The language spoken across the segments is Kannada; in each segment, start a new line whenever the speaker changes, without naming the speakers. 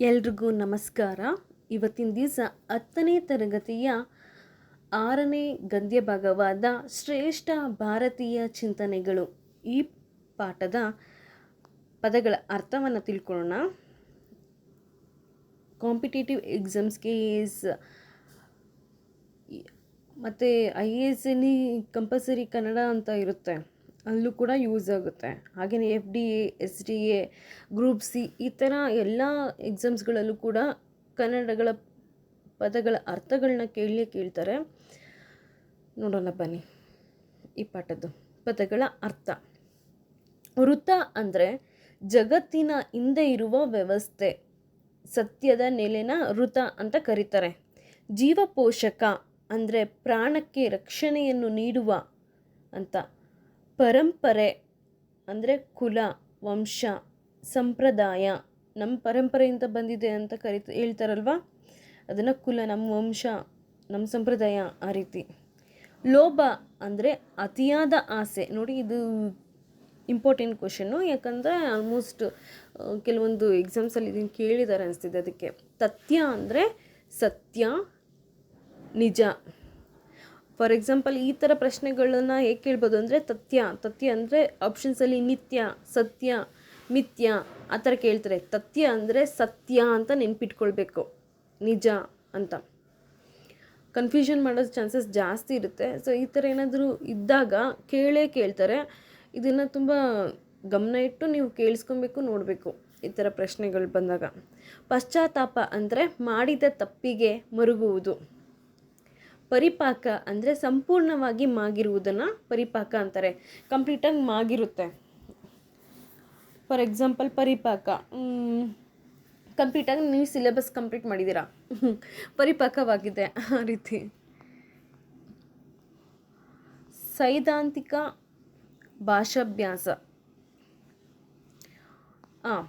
ಎಲ್ರಿಗೂ ನಮಸ್ಕಾರ. ಇವತ್ತಿನ ದಿವಸ ಹತ್ತನೇ ತರಗತಿಯ ಆರನೇ ಗದ್ಯ ಭಾಗವಾದ ಶ್ರೇಷ್ಠ ಭಾರತೀಯ ಚಿಂತನೆಗಳು ಈ ಪಾಠದ ಪದಗಳ ಅರ್ಥವನ್ನು ತಿಳ್ಕೊಳ್ಳೋಣ. ಕಾಂಪಿಟೇಟಿವ್ ಎಕ್ಸಾಮ್ಸ್ಗೆ ಎಸ್ ಮತ್ತು ಐ ಎ ಎಸ್ಸಲ್ಲಿ ಕಂಪಲ್ಸರಿ ಕನ್ನಡ ಅಂತ ಇರುತ್ತೆ. ಅಲ್ಲೂ ಕೂಡ ಯೂಸ್ ಆಗುತ್ತೆ. ಹಾಗೆಯೇ F D A S D A group C ಈ ಥರ ಎಲ್ಲ ಎಕ್ಸಾಮ್ಸ್ಗಳಲ್ಲೂ ಕೂಡ ಕನ್ನಡಗಳ ಪದಗಳ ಅರ್ಥಗಳನ್ನ ಕೇಳಲೇ ಕೇಳ್ತಾರೆ. ನೋಡೋಣ ಬನ್ನಿ ಈ ಪಾಠದ್ದು. ಪದಗಳ ಅರ್ಥ. ವೃತ್ತ ಅಂದರೆ ಜಗತ್ತಿನ ಹಿಂದೆ ಇರುವ ವ್ಯವಸ್ಥೆ. ಸತ್ಯದ ನೆಲೆನ ವೃತ ಅಂತ ಕರೀತಾರೆ. ಜೀವಪೋಷಕ ಅಂದರೆ ಪ್ರಾಣಕ್ಕೆ ರಕ್ಷಣೆಯನ್ನು ನೀಡುವ ಅಂತ. ಪರಂಪರೆ ಅಂದರೆ ಕುಲ, ವಂಶ, ಸಂಪ್ರದಾಯ ನಮ್ಮ ಪರಂಪರೆಯಿಂದ ಬಂದಿದೆ ಅಂತ ಕರಿತ, ಹೇಳ್ತಾರಲ್ವ? ಅದನ್ನು ಕುಲ ನಮ್ಮ ವಂಶ ನಮ್ಮ ಸಂಪ್ರದಾಯ ಆ ರೀತಿ. ಲೋಭ ಅಂದರೆ ಅತಿಯಾದ ಆಸೆ. ನೋಡಿ ಇದು ಇಂಪಾರ್ಟೆಂಟ್ ಕ್ವಶನ್ನು ಯಾಕಂದರೆ ಆಲ್ಮೋಸ್ಟ್ ಕೆಲವೊಂದು ಎಕ್ಸಾಮ್ಸಲ್ಲಿ ಇದನ್ನು ಕೇಳಿದ್ದಾರೆ ಅನಿಸ್ತಿದೆ ಅದಕ್ಕೆ. ತಥ್ಯ ಅಂದರೆ ಸತ್ಯ, ನಿಜ. ಫಾರ್ ಎಕ್ಸಾಂಪಲ್ ಈ ಥರ ಪ್ರಶ್ನೆಗಳನ್ನು ಹೇಗೆ ಕೇಳ್ಬೋದು ಅಂದರೆ ತಥ್ಯ ತಥ್ಯ ಅಂದರೆ ಆಪ್ಷನ್ಸಲ್ಲಿ ನಿತ್ಯ ಸತ್ಯ, ಮಿಥ್ಯ ಆ ಥರ ಕೇಳ್ತಾರೆ. ತಥ್ಯ ಅಂದರೆ ಸತ್ಯ ಅಂತ ನೆನ್ಪಿಟ್ಕೊಳ್ಬೇಕು. ನಿಜ ಅಂತ. ಕನ್ಫ್ಯೂಷನ್ ಮಾಡೋ ಚಾನ್ಸಸ್ ಜಾಸ್ತಿ ಇರುತ್ತೆ. ಸೊ ಈ ಥರ ಏನಾದರೂ ಇದ್ದಾಗ ಕೇಳೇ ಕೇಳ್ತಾರೆ. ಇದನ್ನು ತುಂಬ ಗಮನ ಇಟ್ಟು ನೀವು ಕೇಳಿಸ್ಕೊಬೇಕು, ನೋಡಬೇಕು ಈ ಥರ ಪ್ರಶ್ನೆಗಳು ಬಂದಾಗ. ಪಶ್ಚಾತ್ತಾಪ ಅಂದರೆ ಮಾಡಿದ ತಪ್ಪಿಗೆ ಮರುಗುವುದು. ಪರಿಪಾಕ ಅಂದರೆ ಸಂಪೂರ್ಣವಾಗಿ ಮಾಗಿರುವುದನ್ನು ಪರಿಪಾಕ ಅಂತಾರೆ. ಕಂಪ್ಲೀಟಾಗಿ ಮಾಗಿರುತ್ತೆ. For example ಪರಿಪಾಕ. ಕಂಪ್ಲೀಟಾಗಿ ನೀವು ಸಿಲೆಬಸ್ ಕಂಪ್ಲೀಟ್ ಮಾಡಿದ್ದೀರಾ ಪರಿಪಾಕವಾಗಿದೆ ಆ ರೀತಿ. ಸೈದ್ಧಾಂತಿಕ ಭಾಷಾಭ್ಯಾಸ. ಹಾಂ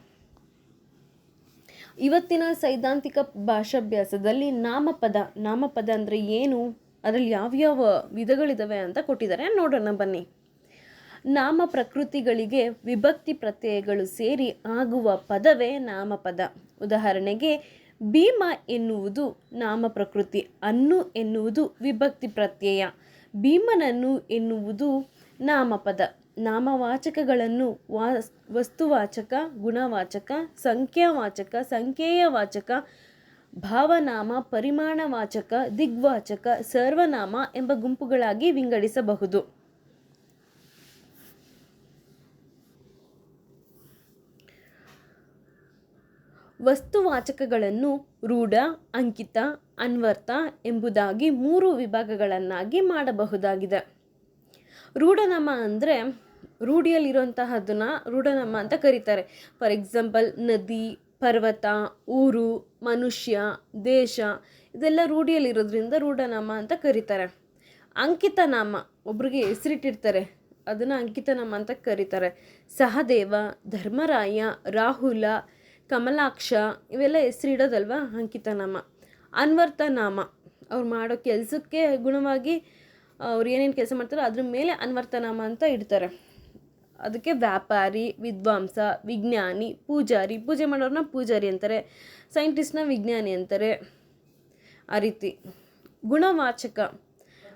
ಇವತ್ತಿನ ಸೈದ್ಧಾಂತಿಕ ಭಾಷಾಭ್ಯಾಸದಲ್ಲಿ ನಾಮಪದ ನಾಮಪದ ಅಂದರೆ ಏನು? ಅದರಲ್ಲಿ ಯಾವ್ಯಾವ ವಿಧಗಳಿದ್ದಾವೆ ಅಂತ ಕೊಟ್ಟಿದ್ದಾರೆ. ನೋಡೋಣ ಬನ್ನಿ. ನಾಮ ಪ್ರಕೃತಿಗಳಿಗೆ ವಿಭಕ್ತಿ ಪ್ರತ್ಯಯಗಳು ಸೇರಿ ಆಗುವ ಪದವೇ ನಾಮಪದ. ಉದಾಹರಣೆಗೆ, ಭೀಮ ಎನ್ನುವುದು ನಾಮ ಪ್ರಕೃತಿ, ಅನ್ನು ಎನ್ನುವುದು ವಿಭಕ್ತಿ ಪ್ರತ್ಯಯ. ಭೀಮನನ್ನು ಎನ್ನುವುದು ನಾಮಪದ. ನಾಮವಾಚಕಗಳನ್ನು ವಾಸ್ ವಸ್ತುವಾಚಕ, ಗುಣವಾಚಕ, ಸಂಖ್ಯಾವಾಚಕ ಸಂಖ್ಯೇಯವಾಚಕ ಭಾವನಾಮ, ಪರಿಮಾಣವಾಚಕ, ದಿಗ್ವಾಚಕ, ಸರ್ವನಾಮ ಎಂಬ ಗುಂಪುಗಳಾಗಿ ವಿಂಗಡಿಸಬಹುದು. ವಸ್ತುವಾಚಕಗಳನ್ನು ರೂಢ, ಅಂಕಿತ ಅನ್ವರ್ಥ ಎಂಬುದಾಗಿ ಮೂರು ವಿಭಾಗಗಳನ್ನಾಗಿ ಮಾಡಬಹುದಾಗಿದೆ. ರೂಢನಾಮ ಅಂದರೆ ರೂಢಿಯಲ್ಲಿರುವಂತಹದ್ದನ್ನು ರೂಢನಾಮ ಅಂತ ಕರೀತಾರೆ. ಫಾರ್ ಎಕ್ಸಾಂಪಲ್ ನದಿ, ಪರ್ವತ, ಊರು, ಮನುಷ್ಯ, ದೇಶ ಇದೆಲ್ಲ ರೂಢಿಯಲ್ಲಿರೋದ್ರಿಂದ ರೂಢನಾಮ ಅಂತ ಕರೀತಾರೆ. ಅಂಕಿತನಾಮ ಒಬ್ರಿಗೆ ಹೆಸರಿಟ್ಟಿರ್ತಾರೆ. ಅದನ್ನು ಅಂಕಿತನಾಮ ಅಂತ ಕರೀತಾರೆ. ಸಹದೇವ, ಧರ್ಮರಾಯ, ರಾಹುಲ, ಕಮಲಾಕ್ಷ ಇವೆಲ್ಲ ಹೆಸರಿಡೋದಲ್ವ ಅಂಕಿತನಾಮ ಅನ್ವರ್ತನಾಮ ಅವ್ರು ಮಾಡೋ ಕೆಲಸಕ್ಕೆ ಗುಣವಾಗಿ ಅವ್ರು ಏನೇನು ಕೆಲಸ ಮಾಡ್ತಾರೋ ಅದ್ರ ಮೇಲೆ ಅನ್ವರ್ತನಾಮ ಅಂತ ಇಡ್ತಾರೆ. ಅದಕ್ಕೆ ವ್ಯಾಪಾರಿ, ವಿದ್ವಾಂಸ, ವಿಜ್ಞಾನಿ, ಪೂಜಾರಿ, ಪೂಜೆ ಮಾಡೋರನ್ನ ಪೂಜಾರಿ ಅಂತಾರೆ, ಸೈಂಟಿಸ್ಟ್ನ ವಿಜ್ಞಾನಿ ಅಂತಾರೆ, ಆ ರೀತಿ. ಗುಣವಾಚಕ.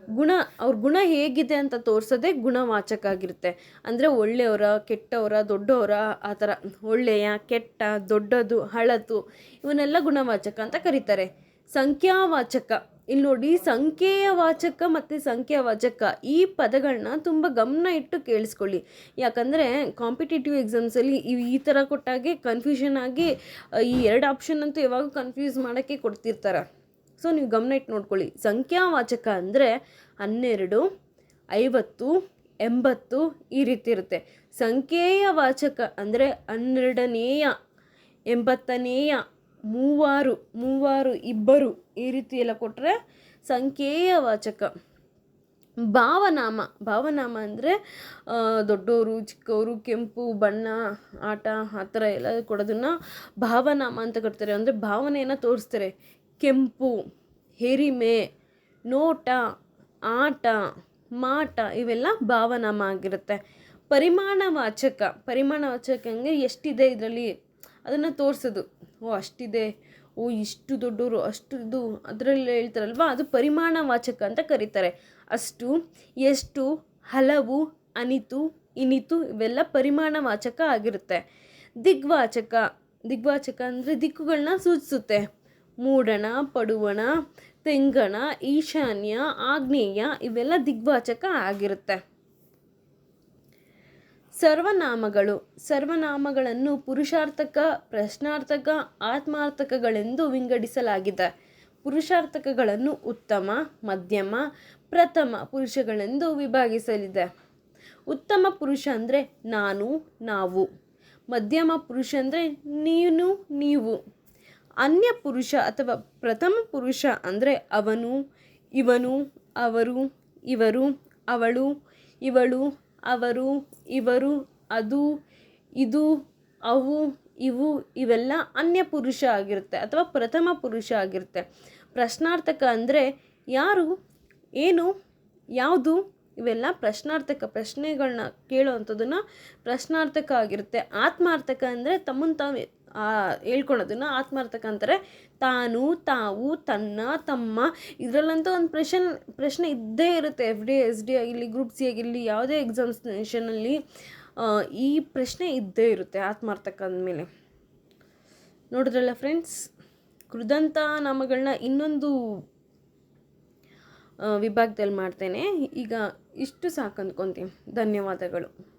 ಗುಣ, ಅವ್ರ ಗುಣ ಹೇಗಿದೆ ಅಂತ ತೋರಿಸೋದೇ ಗುಣವಾಚಕ ಆಗಿರುತ್ತೆ. ಅಂದರೆ ಒಳ್ಳೆಯವರ, ಕೆಟ್ಟವರ, ದೊಡ್ಡವರ, ಆ ಥರ. ಒಳ್ಳೆಯ, ಕೆಟ್ಟ, ದೊಡ್ಡದು, ಹಳತು, ಇವನ್ನೆಲ್ಲ ಗುಣವಾಚಕ ಅಂತ ಕರೀತಾರೆ. ಸಂಖ್ಯಾವಾಚಕ. ಇಲ್ಲಿ ನೋಡಿ, ಸಂಖ್ಯೆಯ ವಾಚಕ ಮತ್ತು ಸಂಖ್ಯಾವಾಚಕ ಈ ಪದಗಳನ್ನ ತುಂಬ ಗಮನ ಇಟ್ಟು ಕೇಳಿಸ್ಕೊಳ್ಳಿ. ಯಾಕಂದರೆ ಕಾಂಪಿಟೇಟಿವ್ ಎಕ್ಸಾಮ್ಸಲ್ಲಿ ಇವು ಈ ಥರ ಕೊಟ್ಟಾಗೆ ಕನ್ಫ್ಯೂಷನ್ ಆಗಿ ಈ ಎರಡು ಆಪ್ಷನ್ ಅಂತೂ ಯಾವಾಗ ಕನ್ಫ್ಯೂಸ್ ಮಾಡೋಕ್ಕೆ ಕೊಡ್ತಿರ್ತಾರೆ. ಸೊ ನೀವು ಗಮನ ಇಟ್ಟು ನೋಡ್ಕೊಳ್ಳಿ. ಸಂಖ್ಯಾವಾಚಕ ಅಂದರೆ ಹನ್ನೆರಡು, ಐವತ್ತು, ಎಂಬತ್ತು ಈ ರೀತಿ ಇರುತ್ತೆ. ಸಂಖ್ಯೆಯ ವಾಚಕ ಅಂದರೆ ಹನ್ನೆರಡನೇಯ, ಎಂಬತ್ತನೇಯ ಮೂವಾರು ಮೂವಾರು ಇಬ್ಬರು ಈ ರೀತಿ ಎಲ್ಲ ಕೊಟ್ಟರೆ ಸಂಖ್ಯೆಯ ವಾಚಕ. ಭಾವನಾಮ ಭಾವನಾಮ ಅಂದರೆ ದೊಡ್ಡವರು ಚಿಕ್ಕವರು, ಕೆಂಪು, ಬಣ್ಣ, ಆಟ, ಆ ಥರ ಎಲ್ಲ ಕೊಡೋದನ್ನು ಭಾವನಾಮ ಅಂತ ಕಟ್ತಾರೆ. ಅಂದರೆ ಭಾವನೆಯನ್ನು ತೋರಿಸ್ತಾರೆ. ಕೆಂಪು, ಹೆರಿಮೆ, ನೋಟ, ಆಟ, ಮಾಟ ಇವೆಲ್ಲ ಭಾವನಾಮ ಆಗಿರುತ್ತೆ. ಪರಿಮಾಣವಾಚಕ ಪರಿಮಾಣವಾಚಕ ಅಂದರೆ ಎಷ್ಟಿದೆ ಇದರಲ್ಲಿ? ಅದನ್ನು ತೋರಿಸೋದು. ಓ, ಅಷ್ಟಿದೆ. ಓ, ಇಷ್ಟು ದೊಡ್ಡವರು ಅಷ್ಟು ಅದರಲ್ಲಿ ಹೇಳ್ತಾರಲ್ವ? ಅದು ಪರಿಮಾಣವಾಚಕ ಅಂತ ಕರೀತಾರೆ. ಅಷ್ಟು, ಎಷ್ಟು, ಹಲವು, ಅನಿತು, ಇನಿತು ಇವೆಲ್ಲ ಪರಿಮಾಣವಾಚಕ ಆಗಿರುತ್ತೆ. ದಿಗ್ವಾಚಕ ದಿಗ್ವಾಚಕ ಅಂದರೆ ದಿಕ್ಕುಗಳನ್ನ ಸೂಚಿಸುತ್ತೆ. ಮೂಡಣ ಪಡುವಣ ತೆಂಗಣ ಈಶಾನ್ಯ, ಆಗ್ನೇಯ ಇವೆಲ್ಲ ದಿಗ್ವಾಚಕ ಆಗಿರುತ್ತೆ. ಸರ್ವನಾಮಗಳು, ಸರ್ವನಾಮಗಳನ್ನು ಪುರುಷಾರ್ಥಕ, ಪ್ರಶ್ನಾರ್ಥಕ, ಆತ್ಮಾರ್ಥಕಗಳೆಂದು ವಿಂಗಡಿಸಲಾಗಿದೆ. ಪುರುಷಾರ್ಥಕಗಳನ್ನು ಉತ್ತಮ, ಮಧ್ಯಮ, ಪ್ರಥಮ ಪುರುಷಗಳೆಂದು ವಿಭಾಗಿಸಲಿದೆ. ಉತ್ತಮ ಪುರುಷ ಅಂದರೆ ನಾನು, ನಾವು. ಮಧ್ಯಮ ಪುರುಷ ಅಂದರೆ ನೀನು, ನೀವು. ಅನ್ಯ ಪುರುಷ ಅಥವಾ ಪ್ರಥಮ ಪುರುಷ ಅಂದರೆ ಅವನು, ಇವನು, ಅವರು, ಇವರು, ಅವಳು, ಇವಳು ಅವರು, ಇವರು, ಅದು, ಇದು, ಅವು, ಇವು, ಇವೆಲ್ಲ ಅನ್ಯ ಪುರುಷ ಆಗಿರುತ್ತೆ ಅಥವಾ ಪ್ರಥಮ ಪುರುಷ ಆಗಿರುತ್ತೆ. ಪ್ರಶ್ನಾರ್ಥಕ ಅಂದರೆ ಯಾರು, ಏನು, ಯಾವುದು, ಇವೆಲ್ಲ ಪ್ರಶ್ನಾರ್ಥಕ ಪ್ರಶ್ನೆಗಳನ್ನ ಕೇಳುವಂಥದ್ದನ್ನು ಪ್ರಶ್ನಾರ್ಥಕ ಆಗಿರುತ್ತೆ. ಆತ್ಮಾರ್ಥಕ ಅಂದರೆ ತಮ್ಮನ್ನು ತಾವು ಹೇಳ್ಕೊಳೋದನ್ನು ಆತ್ಮಾರ್ಥಕ ಅಂತಾರೆ ತಾನು, ತಾವು, ತನ್ನ, ತಮ್ಮ ಇದರಲ್ಲಂತೂ ಒಂದು ಪ್ರಶ್ನೆ ಪ್ರಶ್ನೆ ಇದ್ದೇ ಇರುತ್ತೆ ಎಫ್ ಡಿ, ಎಸ್ ಡಿ, ಆಗಿರಲಿ, ಗ್ರೂಪ್ ಸಿ ಆಗಿರಲಿ, ಯಾವುದೇ ಎಕ್ಸಾಮ್ಸ್ನೇಷನಲ್ಲಿ ಈ ಪ್ರಶ್ನೆ ಇದ್ದೇ ಇರುತ್ತೆ ಆತ್ಮಾರ್ಥಕ ಅಂದಮೇಲೆ ನೋಡಿದ್ರಲ್ಲ ಫ್ರೆಂಡ್ಸ್, ಕೃದಂತ ನಾಮಗಳನ್ನ ಇನ್ನೊಂದು ವಿಭಾಗದಲ್ಲಿ ಮಾಡ್ತೇನೆ. ಈಗ ಇಷ್ಟು ಸಾಕು ಅಂದ್ಕೊತೀನಿ ಧನ್ಯವಾದಗಳು.